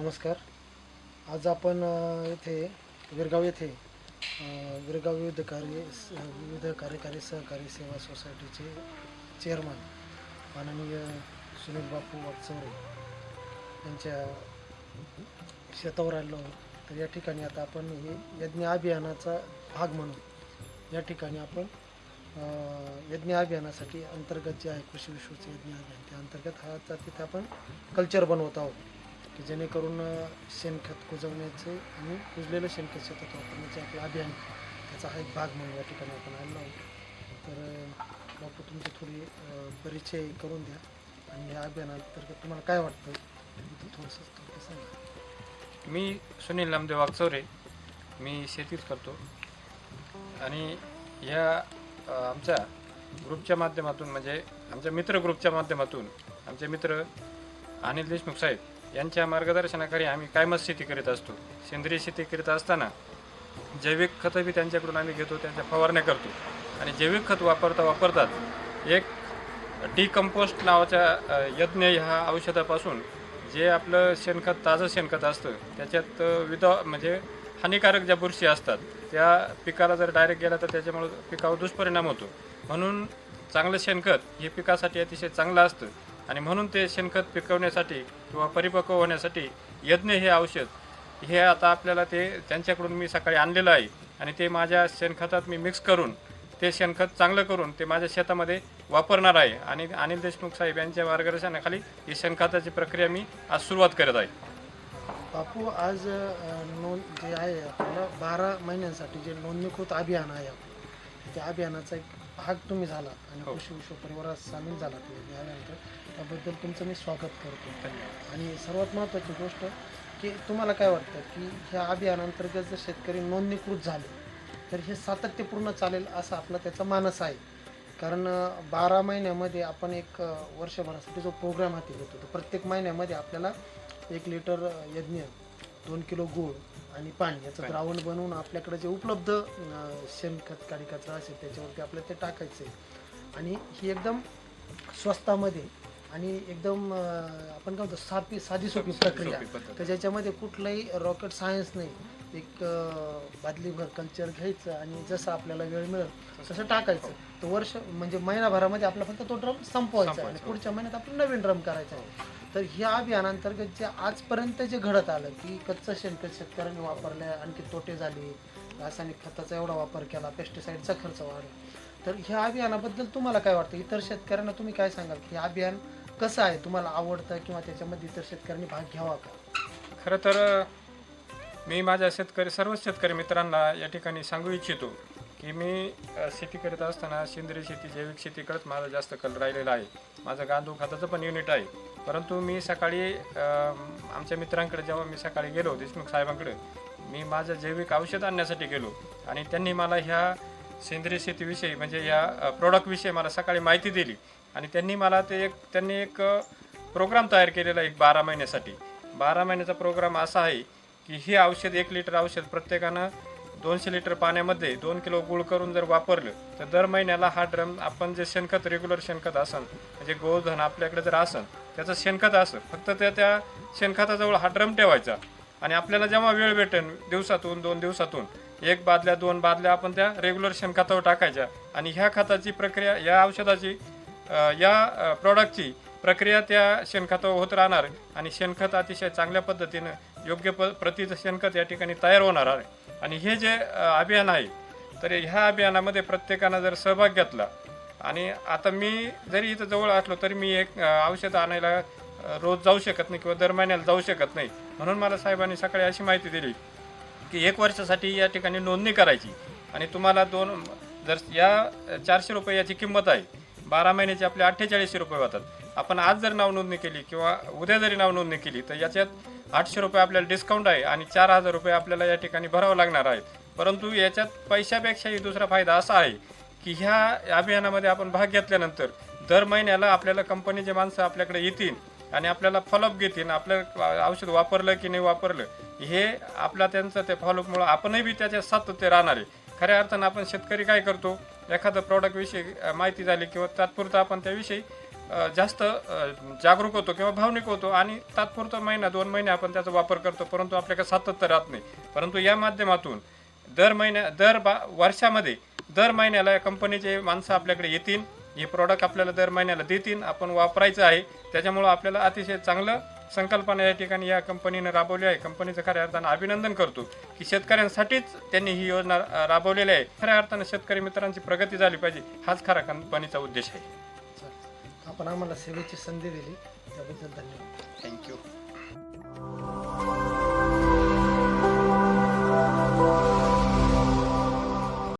नमस्कार. आज आपण येथे विरगाव येथे विरगाव विविध कार्य विविध कार्यकारी सहकारी सेवा सोसायटीचे चेअरमन माननीय सुनील बापू वाटचौरे यांच्या शेतावर आलो तर या ठिकाणी आता आपण हे यज्ञ अभियानाचा भाग म्हणून या ठिकाणी आपण यज्ञ अभियानासाठी अंतर्गत जे आहे कृषी विश्वचे यज्ञ अभियान त्या अंतर्गत हा तिथे आपण कल्चर बनवत आहोत. की जेणेकरून शेणखत कुजवण्याचं आणि कुजलेलं शेणखत शेतात वापरण्याचं आपलं अभियान त्याचा हा एक भाग म्हणून या ठिकाणी आपण आलेलो आहोत. तर डॉक्टर तुमची थोडी परिचय करून द्या. आणि या अभियानांतर्गत तुम्हाला काय वाटतं? थोडंसं थोडं सांगा. मी सुनील नामदेव वागचौरे मी शेतीच करतो. आणि ह्या आमच्या ग्रुपच्या माध्यमातून म्हणजे आमच्या मित्र ग्रुपच्या माध्यमातून आमचे मित्र अनिल देशमुख साहेब यांच्या मार्गदर्शनाखाली आम्ही कायमच शेती करीत असतो. सेंद्रिय शेती करीत असताना जैविक खतं बी त्यांच्याकडून आम्ही घेतो त्यांच्या फवारण्या करतो. आणि जैविक खत वापरता वापरतात एक डिकम्पोस्ट नावाच्या यज्ञ ह्या औषधापासून जे आपलं शेणखत ताजं शेणखत असतं त्याच्यात विदा म्हणजे हानिकारक ज्या बुरशी असतात त्या पिकाला जर डायरेक्ट गेला तर त्याच्यामुळे पिकावर दुष्परिणाम होतो. म्हणून चांगलं शेणखत हे पिकासाठी अतिशय चांगलं असतं. आणि म्हणून ते शेणखत पिकवण्यासाठी किंवा परिपक्व होण्यासाठी यज्ञ हे औषध हे आता आपल्याला ते त्यांच्याकडून मी सकाळी आणलेलं आहे. आणि ते माझ्या शेणखतात मी मिक्स करून ते शेणखत चांगलं करून ते माझ्या शेतामध्ये वापरणार आहे. आणि अनिल देशमुख साहेब यांच्या मार्गदर्शनाखाली ही शेणखताची प्रक्रिया मी आज सुरुवात करत आहे. बापू आज नोंद जे आहे आपल्याला बारा महिन्यांसाठी जे नोंदणीकृत अभियान आहे त्या अभियानाचा एक भाग तुम्ही झाला आणि हो. कृषी विश्व परिवारात सामील झाला तुम्ही यानंतर त्याबद्दल तुमचं मी स्वागत करतो. धन्यवाद. आणि सर्वात महत्त्वाची गोष्ट की तुम्हाला काय वाटतं की ह्या अभियानांतर्गत जर शेतकरी नोंदणीकृत झाले तर हे सातत्यपूर्ण चालेल असा आपला त्याचा मानस आहे. कारण अ, बारा महिन्यामध्ये आपण एक अ, वर्षभरासाठी जो प्रोग्राम हाती घेतो तर प्रत्येक महिन्यामध्ये आपल्याला एक लिटर अ, यज्ञ दोन किलो गूळ आणि पाणी याचं. द्रावण बनवून आपल्याकडे जे उपलब्ध शेणखत काडी कचरा असेल त्याच्यावरती आपल्याला ते टाकायचं आहे. आणि ही एकदम स्वस्तामध्ये आणि एकदम आपण काय म्हणतो सापी साधी सोपी प्रक्रिया. तर ज्याच्यामध्ये कुठलंही रॉकेट सायन्स नाही एक बादलीभर कल्चर घ्यायचं आणि जसं आपल्याला वेळ मिळेल तसं. टाकायचं. तर वर्ष म्हणजे महिनाभरामध्ये आपला फक्त तो ड्रम संपवायचा आणि. पुढच्या महिन्यात आपण नवीन ड्रम करायचा आहे. तर ह्या अभियानांतर्गत जे आजपर्यंत जे घडत आलं की कच्चं शेणखत शेतकऱ्यांनी वापरलं आणखी तोटे झाले रासायनिक खताचा एवढा वापर केला पेस्टिसाईडचा खर्च वाढला. तर ह्या अभियानाबद्दल तुम्हाला काय वाटतं? इतर शेतकऱ्यांना तुम्ही काय सांगाल की हे अभियान कसं आहे? तुम्हाला आवडतं किंवा त्याच्यामध्ये इतर शेतकऱ्यांनी भाग घ्यावा का? खरं तर मी माझ्या शेतकरी सर्व शेतकरी मित्रांना या ठिकाणी सांगू इच्छितो की मी शेती करत असताना सेंद्रिय शेती जैविक शेतीकडेच माझा जास्त कल राहिलेला आहे. माझं गांडूळ खताचं पण युनिट आहे. परंतु मी सकाळी आमच्या मित्रांकडे जेव्हा मी सकाळी गेलो देशमुख साहेबांकडे मी माझं जैविक औषध आणण्यासाठी गेलो. आणि त्यांनी मला ह्या सेंद्रिय शेतीविषयी म्हणजे या प्रोडक्टविषयी मला सकाळी माहिती दिली. आणि त्यांनी मला ते एक त्यांनी एक प्रोग्राम तयार केलेला एक बारा महिन्यासाठी. बारा महिन्याचा प्रोग्राम असा आहे की हे औषध एक लिटर औषध प्रत्येकानं दोनशे लिटर पाण्यामध्ये दोन किलो गुळ करून जर वापरलं तर दर महिन्याला हा ड्रम आपण जे शेणखत रेग्युलर शेणखत असन म्हणजे गोधन आपल्याकडे जर असन त्याचं शेणखत असं फक्त त्या त्या शेणखताजवळ हा ड्रम ठेवायचा. आणि आपल्याला जेव्हा वेळ भेटेल दिवसातून दोन दिवसातून एक बादल्या दोन बादल्या आपण त्या रेग्युलर शेणखतावर टाकायच्या. आणि ह्या खताची प्रक्रिया या औषधाची या प्रॉडक्टची प्रक्रिया त्या शेणखतावर होत राहणार आणि शेणखत अतिशय चांगल्या पद्धतीनं योग्य प प्रतीचं शेणखत या ठिकाणी तयार होणार आहे. आणि हे जे अभियान आहे तर ह्या अभियानामध्ये प्रत्येकानं जर सहभाग घेतला आणि आता मी जरी इथं जवळ असलो तरी मी एक औषध आणायला रोज जाऊ शकत नाही किंवा दर महिन्याला जाऊ शकत नाही. म्हणून मला साहेबांनी सकाळी अशी माहिती दिली की एक वर्षासाठी या ठिकाणी नोंदणी करायची आणि तुम्हाला दोन जर या चारशे रुपये याची किंमत आहे बारा महिन्याची आपले अठ्ठेचाळीसशे रुपये होतात. आपण आज जर नाव नोंदणी केली किंवा उद्या जरी नाव नोंदणी केली तर याच्यात आठशे रुपये आपल्याला डिस्काउंट आहे आणि चार हजार रुपये आपल्याला या ठिकाणी भरावं लागणार आहे परंतु याच्यात पैशापेक्षाही दुसरा फायदा असा आहे की ह्या अभियानामध्ये आपण भाग घेतल्यानंतर दर महिन्याला आपल्याला कंपनीचे माणसं आपल्याकडे येतील आणि आपल्याला फॉलोअप घेतील आपलं औषध वापरलं की नाही वापरलं हे आपला त्यांचं ते फॉलोअपमुळं आपणही बी त्याच्या सातत्य राहणार आहे. खऱ्या अर्थानं आपण शेतकरी काय करतो? एखादं प्रॉडक्टविषयी माहिती झाली किंवा तात्पुरतं आपण त्याविषयी जास्त जागरूक होतो किंवा भावनिक होतो आणि तात्पुरता महिना दोन महिने आपण त्याचा वापर करतो परंतु आपल्याकडे सातत्य राहत नाही. परंतु या माध्यमातून दर महिन्या दर बा वर्षामध्ये दर महिन्याला या कंपनीचे माणसं आपल्याकडे येतील हे प्रॉडक्ट आपल्याला दर महिन्याला देतील आपण वापरायचं आहे. त्याच्यामुळं आपल्याला अतिशय चांगलं संकल्पना या ठिकाणी या कंपनीनं राबवली आहे. कंपनीचं खऱ्या अर्थानं अभिनंदन करतो की शेतकऱ्यांसाठीच त्यांनी ही योजना राबवलेली आहे. खऱ्या अर्थानं शेतकरी मित्रांची प्रगती झाली पाहिजे हाच खरा कंपनीचा उद्देश आहे. आपण आम्हाला सेवेची संधी दिली. त्याबद्दल धन्यवाद. थँक्यू